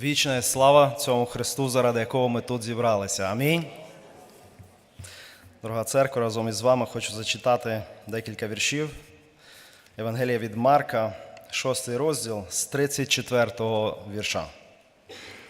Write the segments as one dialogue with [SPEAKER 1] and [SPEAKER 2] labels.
[SPEAKER 1] Вічна слава цьому Христу, заради якого ми тут зібралися. Амінь. Дорога церква, разом із вами хочу зачитати декілька віршів. Євангелія від Марка, 6 розділ з 34 го вірша.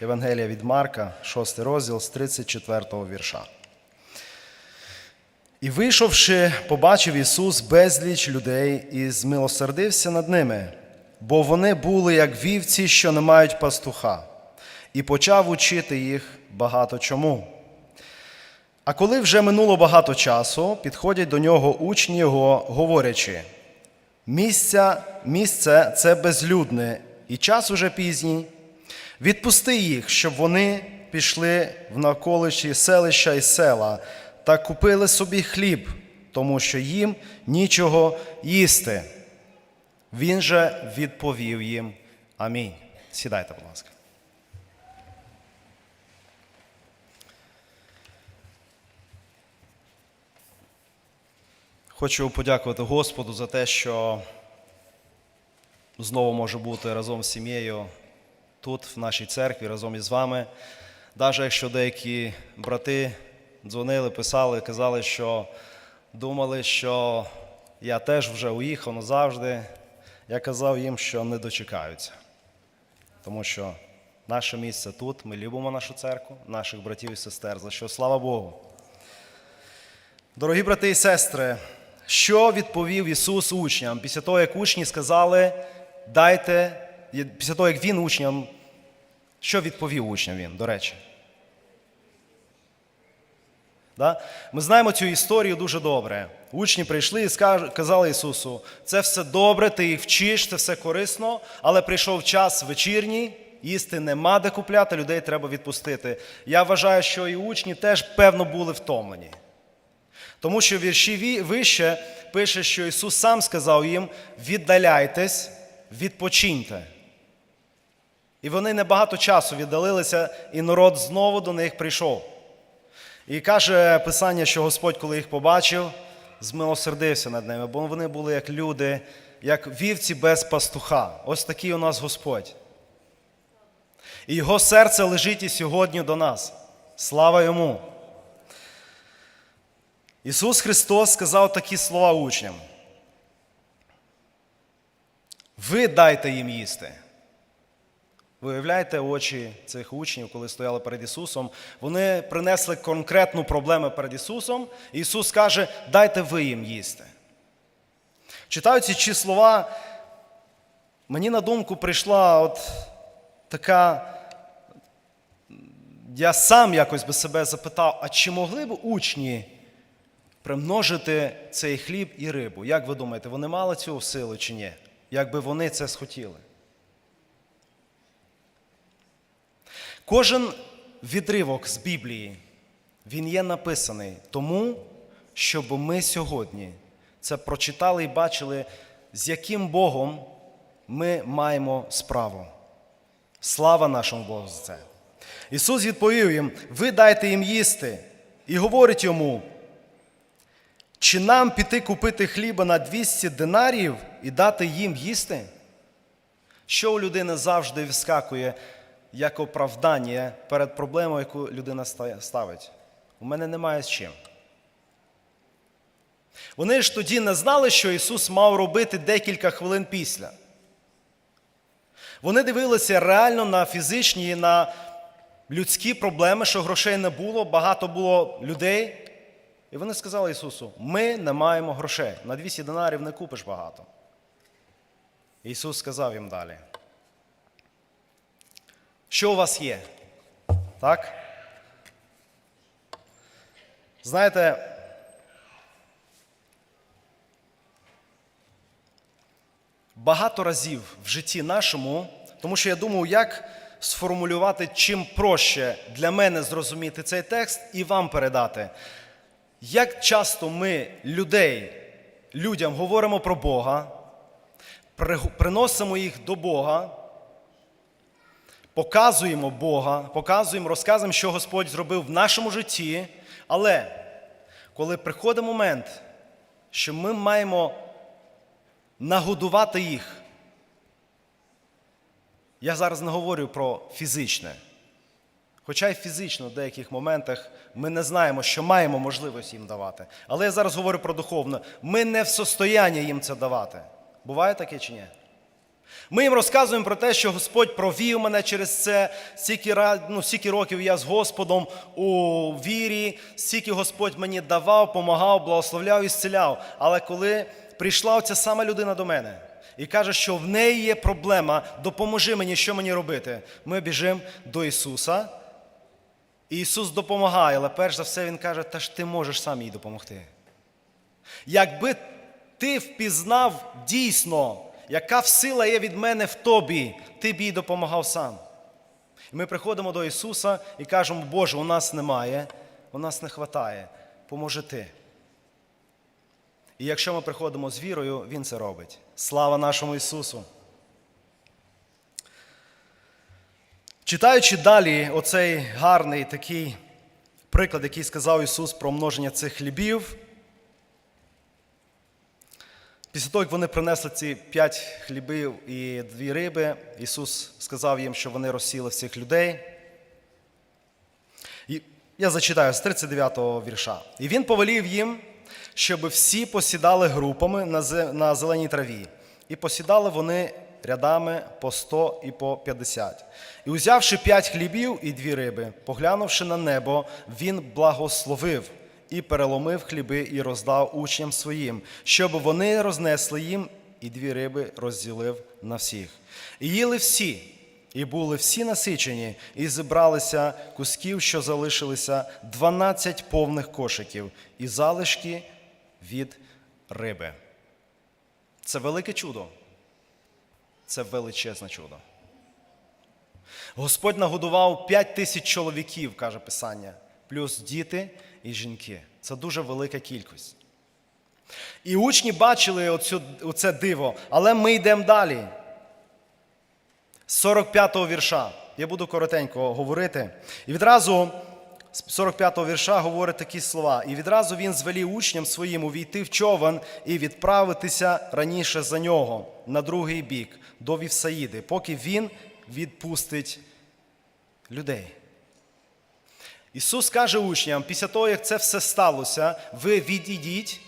[SPEAKER 1] Євангелія від Марка, 6 розділ з 34 го вірша. І вийшовши, побачив Ісус безліч людей і змилосердився над ними, бо вони були як вівці, що не мають пастуха, і почав учити їх багато чому. А коли вже минуло багато часу, підходять до нього учні його, говорячи: місця, місце це безлюдне, і час уже пізній. Відпусти їх, щоб вони пішли в навколишні селища і села та купили собі хліб, тому що їм нічого їсти. Він же відповів їм Амінь. Сідайте, будь ласка. Хочу подякувати Господу за те, що знову можу бути разом з сім'єю тут, в нашій церкві, разом із вами. Навіть якщо деякі брати дзвонили, писали, казали, що думали, що я теж вже уїхав назавжди, я казав їм, що не дочекаються. Тому що наше місце тут, ми любимо нашу церкву, наших братів і сестер, за що слава Богу. Дорогі брати і сестри, що відповів Ісус учням після того, як учні сказали, дайте, після того, як Він учням, що відповів учням Він, до речі? Да? Ми знаємо цю історію дуже добре. Учні прийшли і казали Ісусу, це все добре, ти їх вчиш, це все корисно, але прийшов час вечірній, їсти нема де купляти, людей треба відпустити. Я вважаю, що і учні теж, певно, були втомлені. Тому що в вірші вище пише, що Ісус сам сказав їм: віддаляйтесь, відпочиньте. І вони небагато часу віддалилися, і народ знову до них прийшов. І каже Писання, що Господь, коли їх побачив, змилосердився над ними, бо вони були як люди, як вівці без пастуха. Ось такий у нас Господь. І його серце лежить і сьогодні до нас. Слава йому! Ісус Христос сказав такі слова учням. Ви дайте їм їсти. Ви уявляєте очі цих учнів, коли стояли перед Ісусом, вони принесли конкретну проблему перед Ісусом, і Ісус каже, дайте ви їм їсти. Читаючи ці слова, мені на думку прийшла от така. Я сам якось би себе запитав, а чи могли б учні примножити цей хліб і рибу? Як ви думаєте, вони мали цю силу чи ні? Якби вони це схотіли? Кожен відривок з Біблії, він є написаний тому, щоб ми сьогодні це прочитали і бачили, з яким Богом ми маємо справу. Слава нашому Богу за це. Ісус відповів їм: ви дайте їм їсти, і говорить йому, чи нам піти купити хліба на 200 динарів і дати їм їсти? Що у людини завжди вскакує як оправдання перед проблемою, яку людина ставить? У мене немає з чим. Вони ж тоді не знали, що Ісус мав робити декілька хвилин після. Вони дивилися реально на фізичні, на людські проблеми, що грошей не було, багато було людей. І вони сказали Ісусу: ми не маємо грошей. На 200 динарів не купиш багато. Ісус сказав їм далі. Що у вас є? Так? Знаєте, багато разів в житті нашому, тому що я думаю, як сформулювати чим проще для мене зрозуміти цей текст і вам передати. Як часто ми людей, людям говоримо про Бога, приносимо їх до Бога, показуємо Бога, показуємо, розказуємо, що Господь зробив в нашому житті, але коли приходить момент, що ми маємо нагодувати їх, Я зараз не говорю про фізичне. Хоча й фізично в деяких моментах ми не знаємо, що маємо можливість їм давати. Але я зараз говорю про духовне. Ми не в состоянні їм це давати. Буває таке чи ні? Ми їм розказуємо про те, що Господь провів мене через це, стільки, ну, стільки років я з Господом у вірі, стільки Господь мені давав, помагав, благословляв і зціляв. Але коли прийшла оця сама людина до мене і каже, що в неї є проблема, допоможи мені, що мені робити, ми біжимо до Ісуса. І Ісус допомагає, але перш за все Він каже, та ж ти можеш сам їй допомогти. Якби ти впізнав дійсно, яка сила є від мене в тобі, ти б їй допомагав сам. І ми приходимо до Ісуса і кажемо, Боже, у нас немає, у нас не вистачає, поможи ти. І якщо ми приходимо з вірою, Він це робить. Слава нашому Ісусу! Читаючи далі оцей гарний такий приклад, який сказав Ісус про множення цих хлібів, після того, як вони принесли ці п'ять хлібів і дві риби, Ісус сказав їм, що вони розсіли всіх людей. І я зачитаю з 39-го вірша. І він повелів їм, щоб всі посідали групами на зеленій траві. І посідали вони рядами по 100 і по 50. І узявши п'ять хлібів і дві риби, поглянувши на небо, він благословив і переломив хліби і роздав учням своїм, щоб вони рознесли їм, і дві риби розділив на всіх. І їли всі, і були всі насичені, і зібралися кусків, що залишилися, 12 повних кошиків, і залишки від риби. Це велике чудо. Це величезне чудо. Господь нагодував 5 тисяч чоловіків, каже Писання, плюс діти і жінки. Це дуже велика кількість. І учні бачили оцю, оце диво, але ми йдемо далі. З 45-го вірша. Я буду коротенько говорити. І відразу 45-го вірша говорить такі слова. І відразу він звелів учням своїм увійти в човен і відправитися раніше за нього на другий бік, до Вівсаїди, поки він відпустить людей. Ісус каже учням, після того, як це все сталося, ви відійдіть,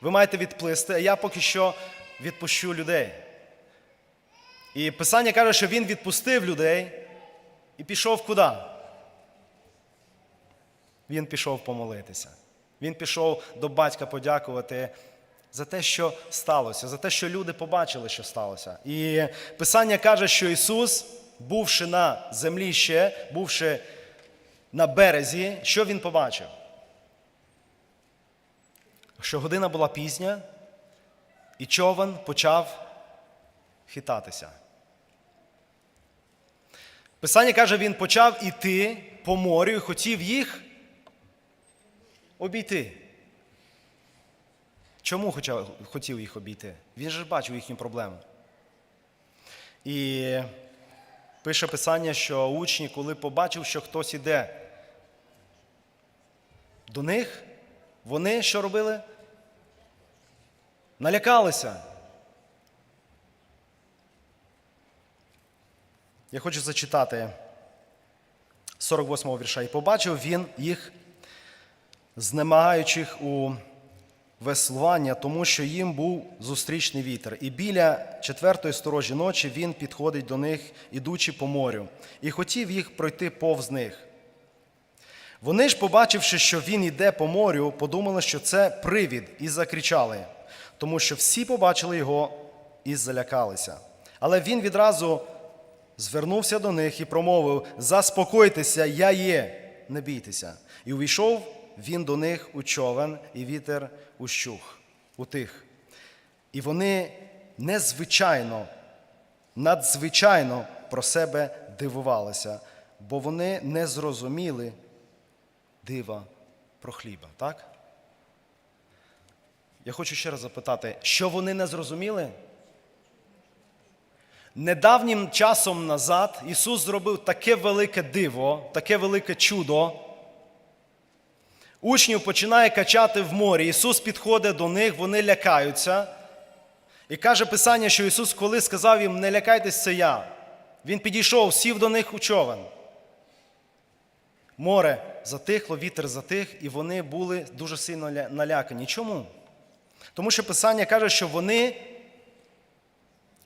[SPEAKER 1] ви маєте відплисти, а я поки що відпущу людей. І Писання каже, що він відпустив людей і пішов куди? Він пішов помолитися. Він пішов до батька подякувати за те, що сталося, за те, що люди побачили, що сталося. І Писання каже, що Ісус, бувши на землі ще, бувши на березі, що Він побачив? Що година була пізня, і човен почав хитатися. Писання каже, він почав іти по морю і хотів їх обійти. Чому хотів їх обійти? Він же бачив їхню проблему. І пише Писання, що учні, коли побачив, що хтось іде до них, вони що робили? Налякалися. Я хочу зачитати 48-го вірша. І побачив він їх, знемагаючих у веслування, тому що їм був зустрічний вітер. І біля четвертої сторожі ночі він підходить до них, ідучи по морю, і хотів їх пройти повз них. Вони ж, побачивши, що він іде по морю, подумали, що це привід, і закричали, тому що всі побачили його і залякалися. Але він відразу звернувся до них і промовив: Заспокойтеся, я є, не бійтеся. І увійшов він до них у човен, і вітер ущух, утих. І вони незвичайно, надзвичайно про себе дивувалися, бо вони не зрозуміли дива про хліба. Так? Я хочу ще раз запитати, що вони не зрозуміли? Недавнім часом назад Ісус зробив таке велике диво, таке велике чудо. Учнів починає качати в морі. Ісус підходить до них, вони лякаються. І каже Писання, що Ісус, коли сказав їм, не лякайтесь, це я. Він підійшов, сів до них у човен. Море затихло, вітер затих, і вони були дуже сильно налякані. Чому? Тому що Писання каже, що вони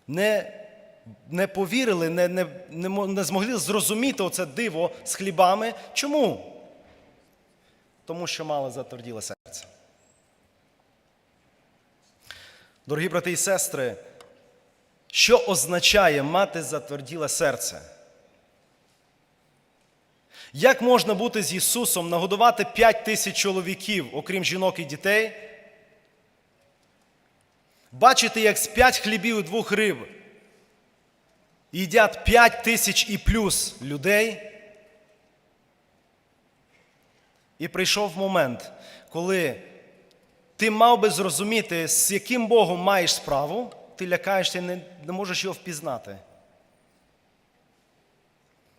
[SPEAKER 1] не, не повірили, не, не, не, не змогли зрозуміти оце диво з хлібами. Чому? Тому що мало затверділе серце. Дорогі брати і сестри, що означає мати затверділе серце? Як можна бути з Ісусом, нагодувати 5 тисяч чоловіків, окрім жінок і дітей? Бачити, як з п'ять хлібів і двох риб їдять 5 тисяч і плюс людей? І прийшов момент, коли ти мав би зрозуміти, з яким Богом маєш справу, ти лякаєшся і не, можеш його впізнати.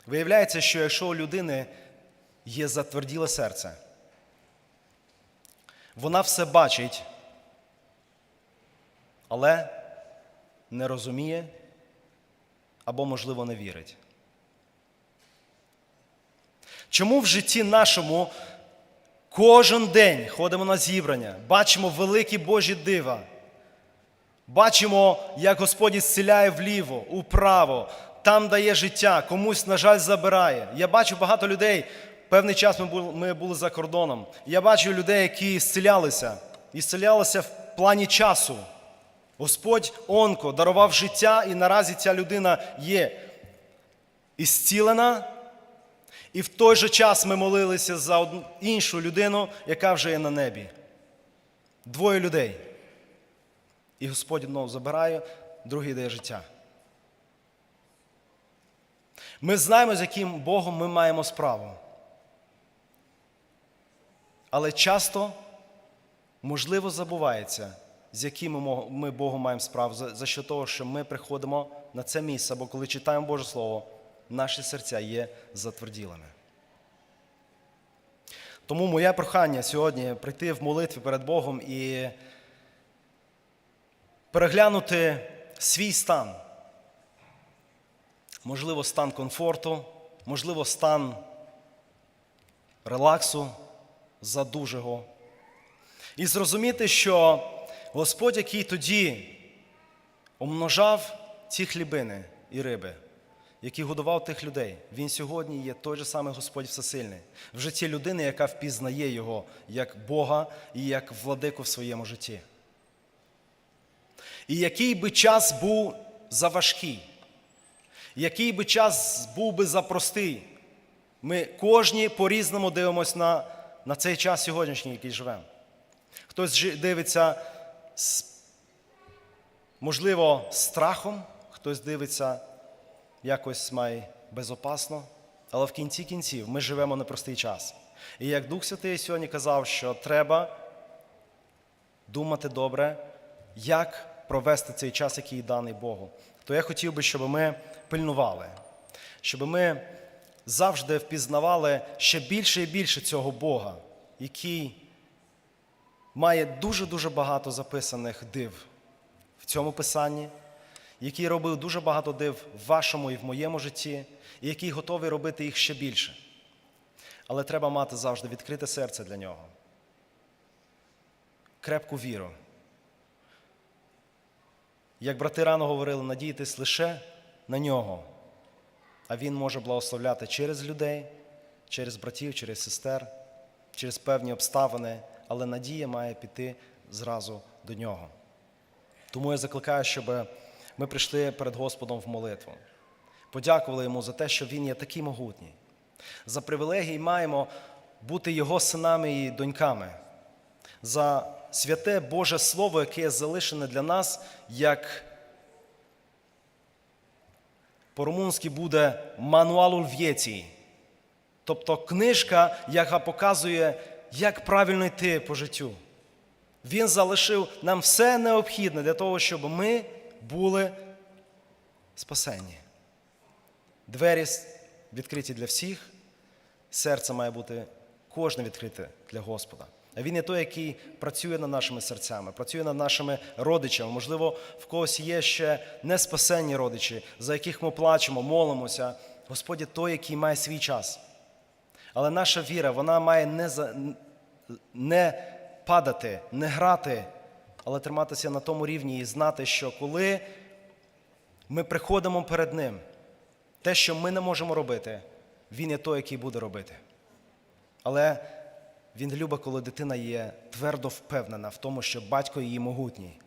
[SPEAKER 1] Виявляється, що якщо у людини є затверділе серце, вона все бачить, але не розуміє або, можливо, не вірить. Чому в житті нашому кожен день ходимо на зібрання, бачимо великі Божі дива, бачимо, як Господь зціляє вліво, управо, там дає життя, комусь, на жаль, забирає. Я бачу багато людей. Певний час ми були, ми були за кордоном. Я бачу людей, які зцілялися, і зцілялися в плані часу. Господь онко дарував життя, і наразі ця людина є ісцілена, і в той же час ми молилися за іншу людину, яка вже є на небі. Двоє людей. І Господь одного забирає, другий дає життя. Ми знаємо, з яким Богом ми маємо справу. Але часто, можливо, забувається, з яким ми Богом маємо справу, за що того, що ми приходимо на це місце, або коли читаємо Боже Слово, наші серця є затверділими. Тому моє прохання сьогодні прийти в молитві перед Богом і переглянути свій стан. Можливо, стан комфорту, можливо, стан релаксу задужого. І зрозуміти, що Господь, який тоді умножав ці хлібини і риби, який годував тих людей, він сьогодні є той же самий Господь Всесильний в житті людини, яка впізнає його як Бога і як владику в своєму житті. І який би час був заважкий, який би час був би запростий, ми кожні по-різному дивимося на, на цей час сьогоднішній, який живемо. Хтось дивиться можливо, страхом, хтось дивиться якось має безопасно, але в кінці кінців ми живемо непростий час. І як Дух Святий сьогодні казав, що треба думати добре, як провести цей час, який даний Богу, то я хотів би, щоб ми пильнували, щоб ми завжди впізнавали ще більше і більше цього Бога, який має дуже-дуже багато записаних див в цьому писанні, який робив дуже багато див в вашому і в моєму житті, і який готовий робити їх ще більше. Але треба мати завжди відкрите серце для нього, крепку віру. Як брати рано говорили, надіятись лише на нього, а він може благословляти через людей, через братів, через сестер, через певні обставини, але надія має піти зразу до нього. Тому я закликаю, щоб ми прийшли перед Господом в молитву, подякували йому за те, що Він є такий могутній. За привілегії маємо бути Його синами і доньками, за святе Боже Слово, яке є залишене для нас, як по-румунськи буде мануалу в'єції. Тобто книжка, яка показує, як правильно йти по життю. Він залишив нам все необхідне для того, щоб ми були спасені. Двері відкриті для всіх, серце має бути кожне відкрите для Господа. А Він є той, який працює над нашими серцями, працює над нашими родичами. Можливо, в когось є ще неспасенні родичі, за яких ми плачемо, молимося. Господь той, який має свій час. Але наша віра, вона має не, не падати, не грати, але триматися на тому рівні і знати, що коли ми приходимо перед Ним, те, що ми не можемо робити, Він є той, який буде робити. Але він любить, коли дитина є твердо впевнена в тому, що батько її могутній.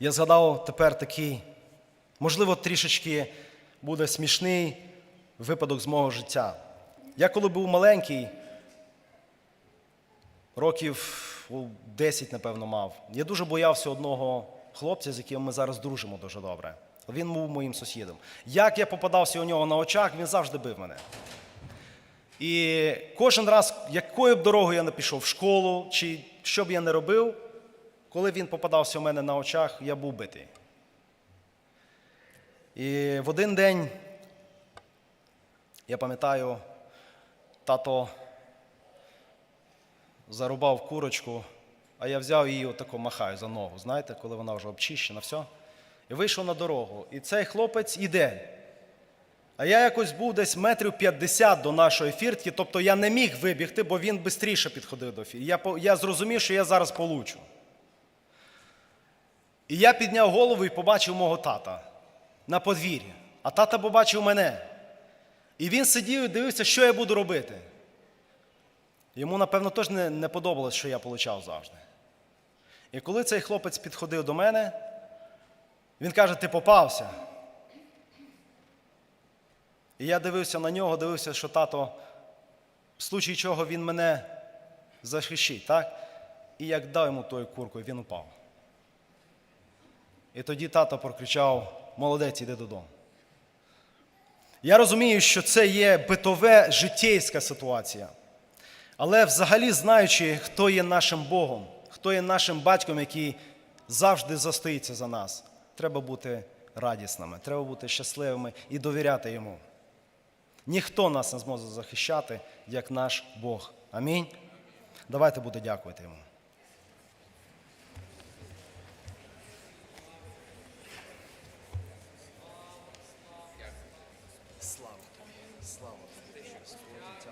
[SPEAKER 1] Я згадав тепер такий, можливо, трішечки буде смішний випадок з мого життя. Я коли був маленький, років у 10, напевно, мав, я дуже боявся одного хлопця, з яким ми зараз дружимо дуже добре. Він був моїм сусідом. Як я попадався у нього на очах, він завжди бив мене. І кожен раз, якою б дорогою я не пішов в школу, чи що б я не робив, коли він попадався у мене на очах, я був битий. І в один день, я пам'ятаю, тато зарубав курочку, а я взяв її отако махаю за ногу, знаєте, коли вона вже обчищена, все. І вийшов на дорогу. І цей хлопець іде. А я якось був десь метрів 50 до нашої фіртки, тобто я не міг вибігти, бо він швидше підходив до фіртки. Я, я зрозумів, що я зараз получу. І я підняв голову і побачив мого тата на подвір'ї. А тата побачив мене. І він сидів і дивився, що я буду робити. Йому, напевно, теж не, не подобалось, що я получав завжди. І коли цей хлопець підходив до мене, він каже: ти попався. І я дивився на нього, дивився, що тато, в случаї чого він мене захищить, так? І як дав йому тою куркою, він упав. І тоді тато прокричав: молодець, іди додому. Я розумію, що це є битове життєйська ситуація. Але взагалі знаючи, хто є нашим Богом, хто є нашим батьком, який завжди застоїться за нас, треба бути радісними, треба бути щасливими і довіряти йому. Ніхто нас не зможе захищати, як наш Бог. Амінь. Давайте буде дякувати йому.